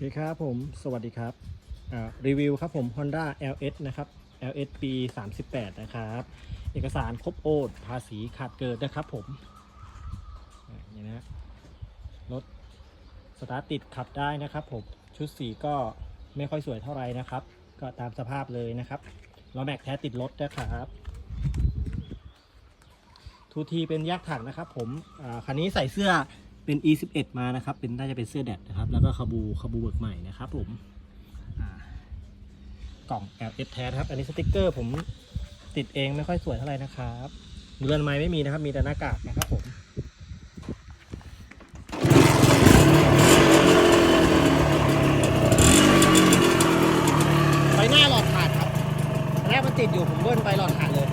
คครับผม สวัสดีครับรีวิวครับผม Honda LS นะครับ LS ปี38 นะครับ เอกสารครบโอนภาษีขาดเกิดนะครับผมนี่นะรถสตาร์ทติดขับได้นะครับผม ชุดสีก็ไม่ค่อยสวยเท่าไหร่นะครับ ก็ตามสภาพเลยนะครับล้อแม็กแท้ติดรถนะครับ ทูทีเป็นยากถังนะครับผมอ่าคันนี้ใส่เสื้อ เป็น E11 มานะครับ เป็นน่าจะเป็นเสื้อแดดนะครับ แล้วก็คาบูคาบูเบิกใหม่นะครับผมกล่อง LS แท้ครับ อันนี้สติกเกอร์ผมติดเองไม่ค่อยสวยเท่าไหร่นะครับเรือนไม้ไม่มีนะครับ มีแต่หน้ากากนะครับผมไฟหน้าหลอดขาดครับแรกมันติดอยู่ผมเบิ้ลไปหลอดขาดเลย